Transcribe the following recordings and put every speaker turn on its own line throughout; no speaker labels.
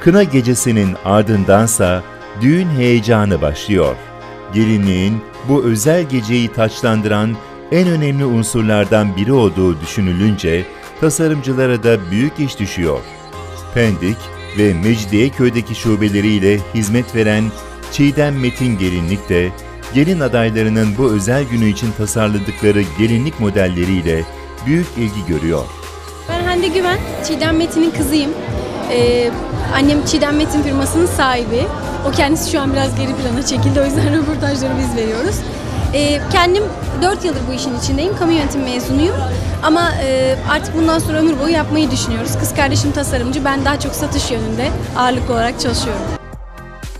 Kına gecesinin ardındansa düğün heyecanı başlıyor. Gelinliğin bu özel geceyi taçlandıran en önemli unsurlardan biri olduğu düşünülünce tasarımcılara da büyük iş düşüyor. Pendik ve Mecidiyeköy'deki şubeleriyle hizmet veren Çiğdem Metin Gelinlik de gelin adaylarının bu özel günü için tasarladıkları gelinlik modelleriyle büyük ilgi görüyor.
Ben Hande Güven, Çiğdem Metin'in kızıyım. Ee, annem Çiğdem Metin firmasının sahibi. O kendisi şu an biraz geri plana çekildi. O yüzden röportajları biz veriyoruz. Ee, kendim 4 yıldır bu işin içindeyim. Kamu yönetimi mezunuyum. Ama e, artık bundan sonra ömür boyu yapmayı düşünüyoruz. Kız kardeşim tasarımcı. Ben daha çok satış yönünde ağırlıklı olarak çalışıyorum.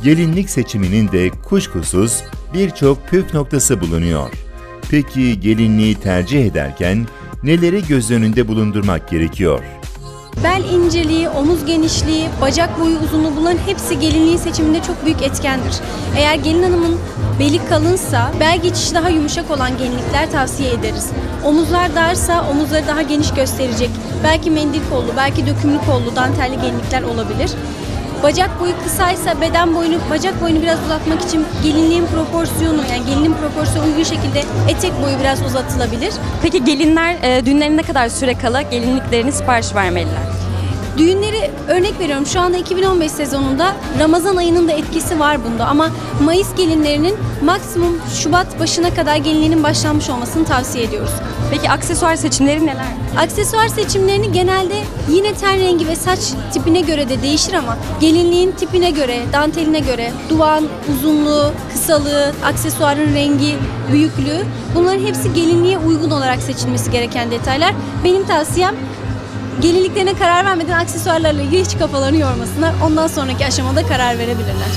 Gelinlik seçiminin de kuşkusuz birçok püf noktası bulunuyor. Peki gelinliği tercih ederken neleri göz önünde bulundurmak gerekiyor?
Bel inceliği, omuz genişliği, bacak boyu uzunluğu bunların hepsi gelinliğin seçiminde çok büyük etkendir. Eğer gelin hanımın beli kalınsa bel geçişi daha yumuşak olan gelinlikler tavsiye ederiz. Omuzlar darsa omuzları daha geniş gösterecek. Belki mendil kollu, belki dökümlü kollu dantelli gelinlikler olabilir. Bacak boyu kısaysa beden boyunu, bacak boyunu biraz uzatmak için gelinliğin proporsiyonu yani gelinin proporsiyonu uygun şekilde etek boyu biraz uzatılabilir.
Peki gelinler e, düğünlerine ne kadar süre kala gelinliklerini sipariş vermeliler?
Düğünleri örnek veriyorum şu anda 2015 sezonunda Ramazan ayının da etkisi var bunda ama Mayıs gelinlerinin maksimum Şubat başına kadar gelinliğinin başlanmış olmasını tavsiye ediyoruz.
Peki aksesuar seçimleri neler?
Aksesuar seçimlerini genelde yine ten rengi ve saç tipine göre de değişir ama gelinliğin tipine göre, danteline göre, duvağın uzunluğu, kısalığı, aksesuarın rengi, büyüklüğü bunların hepsi gelinliğe uygun olarak seçilmesi gereken detaylar. Benim tavsiyem gelinliklerine karar vermeden aksesuarlarla ilgili hiç kafalarını yormasınlar. Ondan sonraki aşamada karar verebilirler.